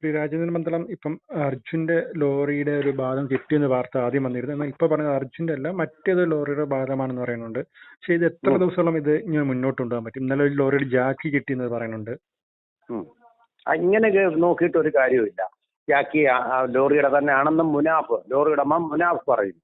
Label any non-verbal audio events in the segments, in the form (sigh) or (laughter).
ശ്രീ രാജേന്ദ്രൻ മന്ദലം ഇപ്പം അർജുന്റെ ലോറിയുടെ ഒരു ഭാഗം കിട്ടിയെന്ന് വാർത്ത ആദ്യം വന്നിരുന്നു. എന്നാൽ ഇപ്പൊ പറഞ്ഞത് അർജുന്റെ അല്ല മറ്റേത് ലോറിയുടെ ഭാഗമാണെന്ന് പറയുന്നുണ്ട്. പക്ഷെ ഇത് എത്ര. ദിവസത്തോളം ഇത് ഇങ്ങനെ മുന്നോട്ട് കൊണ്ടുപോകാൻ പറ്റും? ഇന്നലെ ഒരു ലോറിയുടെ ജാക്കി കിട്ടിയെന്ന് പറയുന്നുണ്ട്. കേ- നോക്കിയിട്ട് ഒരു കാര്യമില്ല ജാക്കി ലോറിയുടെ തന്നെ ആണെന്നും മുനാഫ് ലോറിയുടെ മുനാഫ് പറയുന്നു.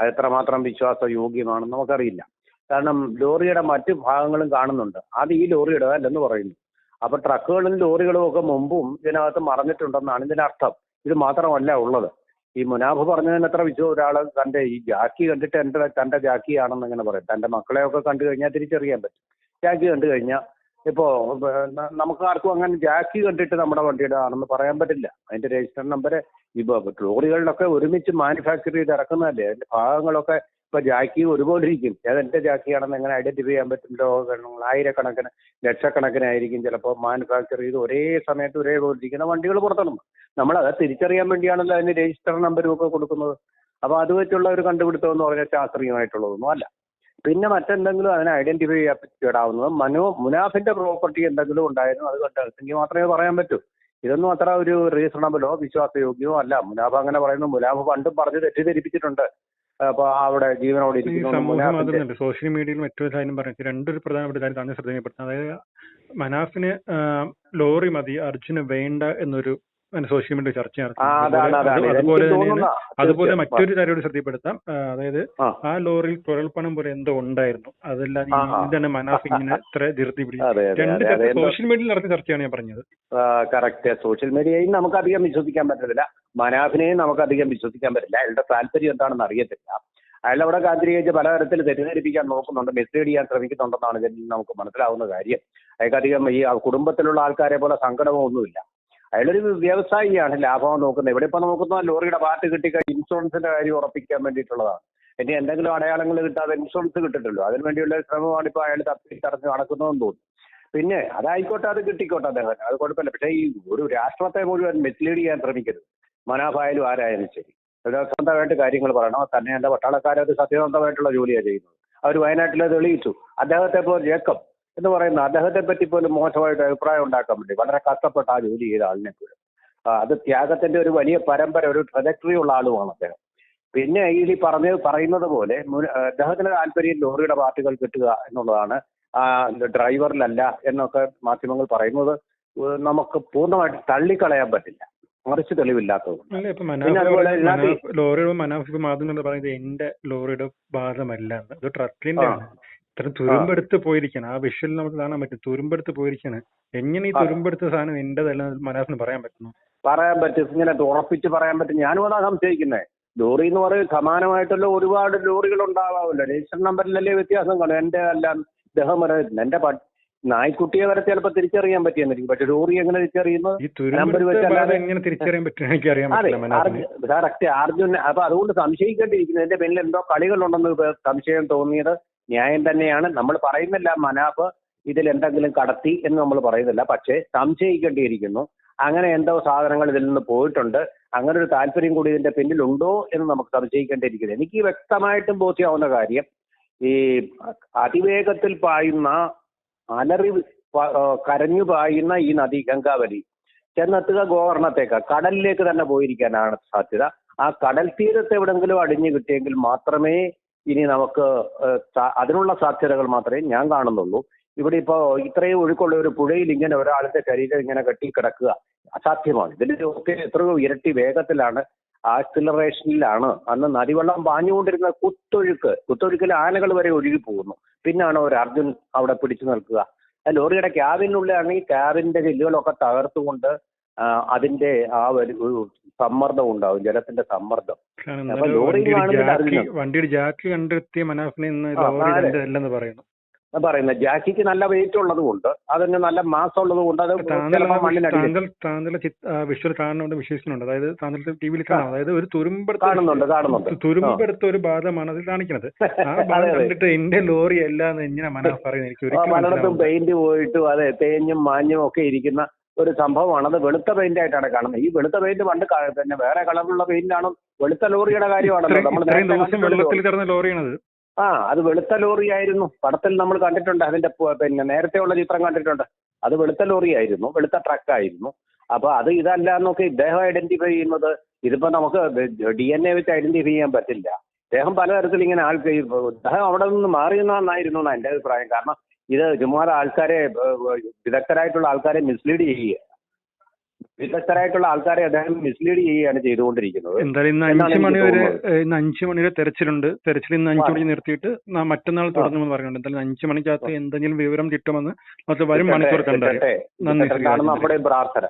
അത് എത്രമാത്രം വിശ്വാസ യോഗ്യമാണെന്ന് നമുക്കറിയില്ല. കാരണം ലോറിയുടെ മറ്റു ഭാഗങ്ങളും കാണുന്നുണ്ട്. അത് ഈ ലോറിയുടെ അല്ലെന്ന് പറയുന്നു. അപ്പൊ ട്രക്കുകളും ലോറികളും ഒക്കെ മുമ്പും ഇതിനകത്ത് മറഞ്ഞിട്ടുണ്ടെന്നാണ് ഇതിനർത്ഥം ഇത് മാത്രമല്ല ഉള്ളത്. ഈ മുനാഫ് പറഞ്ഞതിന് എത്ര വിശ്വ ഒരാൾ തന്റെ ഈ ജാക്കി കണ്ടിട്ട് എന്റെ തന്റെ ജാക്കിയാണെന്ന് ഇങ്ങനെ പറയും. തന്റെ മക്കളെയൊക്കെ കണ്ടു കഴിഞ്ഞാൽ തിരിച്ചറിയാൻ പറ്റും. ജാക്കി കണ്ടു കഴിഞ്ഞാൽ ഇപ്പോ നമുക്ക് ആർക്കും അങ്ങനെ ജാക്കി കണ്ടിട്ട് നമ്മുടെ വണ്ടിയുടെ ആണെന്ന് പറയാൻ പറ്റില്ല. അതിന്റെ രജിസ്റ്റർ നമ്പർ ഇപ്പൊ ലോറികളിലൊക്കെ ഒരുമിച്ച് മാനുഫാക്ചർ ചെയ്ത് ഇറക്കുന്നതല്ലേ? അതിന്റെ ഭാഗങ്ങളൊക്കെ ഇപ്പൊ ജാക്കി ഒരുപോലിരിക്കും. ഏതെന്റെ ജാക്കിയാണെന്ന് എങ്ങനെ ഐഡന്റിഫൈ ചെയ്യാൻ പറ്റും ലോകങ്ങൾ ആയിരക്കണക്കിന് ലക്ഷക്കണക്കിനായിരിക്കും ചിലപ്പോൾ മാനുഫാക്ചർ ചെയ്ത് ഒരേ സമയത്ത് ഒരേപോലെ ഇരിക്കുന്ന വണ്ടികൾ പുറത്തണം നമ്മൾ അത് തിരിച്ചറിയാൻ വേണ്ടിയാണല്ലോ അതിന് രജിസ്റ്റർ നമ്പരും ഒക്കെ കൊടുക്കുന്നത്. അപ്പൊ അത് വെച്ചുള്ള ഒരു കണ്ടുപിടുത്തം എന്ന് പറഞ്ഞാൽ ശാസ്ത്രീയമായിട്ടുള്ളതൊന്നും അല്ല. പിന്നെ മറ്റെന്തെങ്കിലും അതിനെ ഐഡന്റിഫൈ ചെയ്യപ്പെടാവുന്നത് മനു മുനാഫിന്റെ പ്രോപ്പർട്ടി എന്തെങ്കിലും ഉണ്ടായിരുന്നു അത് കണ്ടെങ്കിൽ മാത്രമേ പറയാൻ പറ്റൂ. ഇതൊന്നും അത്ര ഒരു റീസണബിളോ വിശ്വാസയോഗ്യമോ അല്ല. മുനാഫ് അങ്ങനെ പറയുന്നു. മുനാഫ് പണ്ടും പറഞ്ഞ് തെറ്റിദ്ധരിപ്പിച്ചിട്ടുണ്ട്. അപ്പൊ അവിടെ ജീവനോട് ഇരിക്കുന്നു സോഷ്യൽ മീഡിയയിൽ മറ്റൊരു കാര്യം പറഞ്ഞു രണ്ടൊരു പ്രധാനപ്പെട്ട കാര്യം താങ്കൾ ശ്രദ്ധയപ്പെടുത്തുന്നത് അതായത് മനാഫിന് ലോറി മതി അർജുന് വേണ്ട എന്നൊരു സോഷ്യൽ മീഡിയ ചർച്ച അതാണ് അതുപോലെ തന്നെയാണ് അതുപോലെ. മറ്റൊരു കാര്യം ശ്രദ്ധപ്പെടുത്താം അതായത് ആ. ലോറിയിൽ കുഴൽപ്പണം പോലെ എന്തോ ഉണ്ടായിരുന്നു. അതെല്ലാം മനാഫ് ഇങ്ങനെ ഇത്ര ധൃതി രണ്ട് സോഷ്യൽ മീഡിയയിൽ നടത്തിയ ചർച്ചയാണ് ഞാൻ പറഞ്ഞത്. കറക്റ്റ് സോഷ്യൽ മീഡിയയിൽ നമുക്ക് അധികം വിശ്വസിക്കാൻ പറ്റത്തില്ല. മനാഫിനെയും നമുക്ക് അധികം വിശ്വസിക്കാൻ പറ്റില്ല. അയാളുടെ താല്പര്യം എന്താണെന്ന് അറിയത്തില്ല. അയാൾ അവിടെ കേന്ദ്രീകരിച്ച് പലതരത്തിൽ തെറ്റിദ്ധരിപ്പിക്കാൻ നോക്കുന്നുണ്ട്. മിസ്ലീഡ് ചെയ്യാൻ ശ്രമിക്കുന്നുണ്ടെന്നാണ് ഇതിൽ നമുക്ക് മനസ്സിലാവുന്ന കാര്യം. അയാൾക്ക് അധികം ഈ കുടുംബത്തിലുള്ള ആൾക്കാരെ പോലെ സങ്കടമോ ഒന്നുമില്ല അയാളൊരു വ്യവസായിയാണ് ലാഭം നോക്കുന്നത്. ഇവിടെ ഇപ്പൊ നോക്കുന്ന ലോറിയുടെ പാർട്ട് കിട്ടിക്കഴിഞ്ഞ് ഇൻഷുറൻസിന്റെ കാര്യം ഉറപ്പിക്കാൻ വേണ്ടിയിട്ടുള്ളതാണ്. ഇനി എന്തെങ്കിലും അടയാളങ്ങൾ കിട്ടാതെ ഇൻഷുറൻസ് കിട്ടിട്ടുള്ളൂ അതിന് വേണ്ടിയുള്ള ശ്രമമാണ് ഇപ്പൊ അയാൾ തപ്പി തടഞ്ഞ് നടക്കുന്നതെന്ന് തോന്നുന്നു. പിന്നെ അതായിക്കോട്ടെ അത് കിട്ടിക്കോട്ടെ അദ്ദേഹം അത് കുഴപ്പമില്ല. പക്ഷേ ഈ ഒരു രാഷ്ട്രത്തെ മുഴുവൻ മിസ്ലീഡ് ചെയ്യാൻ ശ്രമിക്കരുത്. മനാഭായാലും ആരായാലും ശരി. സത്യസന്ധമായിട്ട് കാര്യങ്ങൾ പറയണം. തന്നെ എന്റെ പട്ടാളക്കാരത് സത്യസന്ധമായിട്ടുള്ള ജോലിയാണ് ചെയ്യുന്നത്. അവർ വയനാട്ടിൽ തെളിയിച്ചു. അദ്ദേഹത്തെ ഇപ്പോൾ ജേക്കബ് എന്ന് പറയുന്ന അദ്ദേഹത്തെ പറ്റി പോലും മോശമായിട്ട് അഭിപ്രായം ഉണ്ടാക്കാൻ പറ്റി വളരെ കഷ്ടപ്പെട്ട ആ ജോലി ചെയ്ത ആളിനെ പോലും. അത് ത്യാഗത്തിന്റെ ഒരു വലിയ പരമ്പര ഒരു ട്രജക്ടറി ഉള്ള ആളുമാണ് അദ്ദേഹം. പിന്നെ ഈ പറഞ്ഞ പറയുന്നത് പോലെ അദ്ദേഹത്തിന് താല്പര്യം ലോറിയുടെ പാർട്ടികൾ കിട്ടുക എന്നുള്ളതാണ്. ആ, ഡ്രൈവറിലല്ല എന്നൊക്കെ മാധ്യമങ്ങൾ പറയുന്നത് നമുക്ക് പൂർണമായിട്ട് തള്ളിക്കളയാൻ പറ്റില്ല. മറിച്ച് തെളിവില്ലാത്തത് ലോറിയുടെ മനാഫ് ഇപ്പൊ മാധ്യമം എന്ന് പറയുന്നത് എന്റെ ലോറിയുടെ ഭാഗമല്ല. അത് ട്രക്കിന്റെ ഇത്ര തുരുമ്പെടുത്ത് പോയിരിക്കണം. ആ വിഷ്വൽ നമുക്ക് കാണാൻ പറ്റും. തുരുമ്പെടുത്ത് പോയിരിക്കാണ്. എങ്ങനെ ഈ. തുരുമ്പെടുത്ത സാധനം എന്റേതല്ല മനസ്സിന് പറയാൻ പറ്റുന്നു? പറയാൻ പറ്റും. ഇങ്ങനെ ഉറപ്പിച്ച് പറയാൻ പറ്റും. ഞാനും അതാ സംശയിക്കുന്നത് ലോറി എന്ന് പറയുന്നത് സമാനമായിട്ടുള്ള ഒരുപാട് ലോറികൾ ഉണ്ടാവാമല്ലോ. രജിസ്റ്റർ നമ്പറിലല്ലേ വ്യത്യാസം കാണും എന്റെ അല്ല ദഹം പറയുന്നത് എന്റെ നായ്ക്കുട്ടിയെ വരെ ചിലപ്പോൾ തിരിച്ചറിയാൻ പറ്റിയെന്നിരിക്കും. പക്ഷെ ലോറി എങ്ങനെ തിരിച്ചറിയുന്നത് നമ്പർ വെച്ചല്ലാതെ- എങ്ങനെ തിരിച്ചറിയാൻ പറ്റും കറക്റ്റ് അർജുൻ അപ്പൊ അതുകൊണ്ട് സംശയിക്കേണ്ടിയിരിക്കുന്നു. എന്റെ പിന്നിൽ എന്തോ കളികളുണ്ടെന്ന് സംശയം തോന്നിയത് ന്യായം തന്നെയാണ്. നമ്മൾ പറയുന്നില്ല മനാഫ് ഇതിൽ എന്തെങ്കിലും കടത്തി എന്ന് നമ്മൾ പറയുന്നില്ല. പക്ഷേ സംശയിക്കേണ്ടിയിരിക്കുന്നു. അങ്ങനെ എന്തോ സാധനങ്ങൾ ഇതിൽ നിന്ന് പോയിട്ടുണ്ട്. അങ്ങനെ ഒരു താല്പര്യം കൂടി ഇതിന്റെ പിന്നിലുണ്ടോ എന്ന് നമുക്ക് സംശയിക്കേണ്ടിയിരിക്കുന്നു. എനിക്ക് വ്യക്തമായിട്ടും ബോധ്യമാവുന്ന കാര്യം ഈ അതിവേഗത്തിൽ പായുന്ന അലറി കരഞ്ഞു പായുന്ന ഈ നദി ഗംഗാവലി ചെന്നെത്തുക ഗോവർണത്തേക്ക് കടലിലേക്ക് തന്നെ പോയിരിക്കാനാണ് സാധ്യത. ആ കടൽ തീരത്ത് എവിടെങ്കിലും അടിഞ്ഞു കിട്ടിയെങ്കിൽ മാത്രമേ ഇനി നമുക്ക് അതിനുള്ള സാധ്യതകൾ മാത്രമേ ഞാൻ കാണുന്നുള്ളൂ. ഇവിടെ ഇപ്പോ ഇത്രയും ഒഴുക്കുള്ള ഒരു പുഴയിൽ ഇങ്ങനെ ഒരാളുടെ ശരീരം ഇങ്ങനെ കെട്ടി കിടക്കുക അസാധ്യമാണ്. ഇതിന്റെ ഒക്കെ എത്രയോ ഇരട്ടി വേഗത്തിലാണ് ആക്സിലറേഷനിലാണ്. അന്ന് നദിവെള്ളം പാഞ്ഞുകൊണ്ടിരുന്ന കുത്തൊഴുക്ക് കുത്തൊഴുക്കിൽ ആനകൾ വരെ ഒഴുകി പോകുന്നു. പിന്നാണ് ഒരു അർജുൻ അവിടെ പിടിച്ചു നിൽക്കുക. ലോറിയുടെ ക്യാബിനുള്ളിലാണെങ്കിൽ ക്യാബിന്റെ ജില്ലകളൊക്കെ തകർത്തുകൊണ്ട് അതിന്റെ ആ ഒരു സമ്മർദ്ദം ഉണ്ടാവും ജലത്തിന്റെ സമ്മർദ്ദം. അപ്പൊ ലോറിയിൽ വണ്ടിയുടെ ജാക്കി കണ്ടെത്തിയ മനാഫിനെ ഇന്ന് പറയുന്നു. പറയുന്നത് ജാക്കിക്ക് നല്ല വെയിറ്റ് ഉള്ളത് കൊണ്ട് അതിന് നല്ല മാസം ഉള്ളത് കൊണ്ട് അത് താങ്കൾ താങ്കളുടെ വിഷ്വൽ കാണുന്നുണ്ട് വിശ്വസിക്കുന്നുണ്ട് അതായത് താങ്കളുടെ ടി വിയിൽ കാണാം അതായത് ഒരു തുരുമ്പെടുത്ത കാണുന്നുണ്ട് കാണുന്നുണ്ട്. തുരുമ്പെടുത്ത ഒരു ബാധമാണ് അത് കാണിക്കുന്നത്. (laughs) ആ ബാധ കണ്ടിട്ട് എന്റെ ലോറി അല്ല എന്ന് എങ്ങനെ മനാഫ് പറയുന്നത്. എനിക്ക് ഒരിക്കലും പലയിടത്തും പെയിന്റ് പോയിട്ടും അതെ തേഞ്ഞും മാഞ്ഞും ഒക്കെ ഇരിക്കുന്ന ഒരു സംഭവമാണ്. അത് വെളുത്ത പെയിന്റ് ആയിട്ടാണ് കാണുന്നത്. ഈ വെളുത്ത പെയിന്റ് പണ്ട് തന്നെ പിന്നെ വേറെ കളറിലുള്ള പെയിന്റാണ് വെളുത്ത ലോറിയുടെ കാര്യമാണല്ലോ. നമ്മൾ ലോറിയാണത്. ആ അത് വെളുത്ത ലോറിയായിരുന്നു പടത്തിൽ നമ്മൾ കണ്ടിട്ടുണ്ട് അതിന്റെ പിന്നെ നേരത്തെ ഉള്ള ചിത്രം കണ്ടിട്ടുണ്ട്. അത് വെളുത്ത ലോറിയായിരുന്നു വെളുത്ത ട്രക്ക് ആയിരുന്നു. അപ്പൊ അത് ഇതല്ല എന്നൊക്കെ ഇദ്ദേഹം ഐഡന്റിഫൈ ചെയ്യുന്നത്. ഇതിപ്പോ നമുക്ക് ഡി എൻ എ വെച്ച് ഐഡന്റിഫൈ ചെയ്യാൻ പറ്റില്ല. അദ്ദേഹം പലതരത്തിൽ ഇങ്ങനെ ആൾക്ക് ഈ ഇദ്ദേഹം അവിടെ നിന്ന് മാറി നന്നായിരുന്നു എന്നാണ് എന്റെ അഭിപ്രായം. കാരണം ഇത് ചുമ്മാതെ ആൾക്കാരെ വിദഗ്ധരായിട്ടുള്ള ആൾക്കാരെ മിസ്ലീഡ് ചെയ്യുക. വിദഗ്ധരായിട്ടുള്ള ആൾക്കാരെ അദ്ദേഹം മിസ്ലീഡ് ചെയ്യുകയാണ് ചെയ്തുകൊണ്ടിരിക്കുന്നത്. എന്തായാലും ഇന്ന് അഞ്ച് മണി വരെ. ഇന്ന് അഞ്ചു മണി വരെ തെരച്ചിലുണ്ട്. തെരച്ചിൽ ഇന്ന് അഞ്ചു മണി മണിക്ക് നിർത്തിയിട്ട് ന- മറ്റന്നാൾ തുടങ്ങുമെന്ന് പറയുന്നുണ്ട്. എന്തായാലും അഞ്ചു മണിക്കകത്ത് എന്തെങ്കിലും വിവരം കിട്ടുമെന്ന് വരും മണിക്കൂർ കിട്ടട്ടെ. നന്ദി. നമ്മുടെ പ്രാർത്ഥന.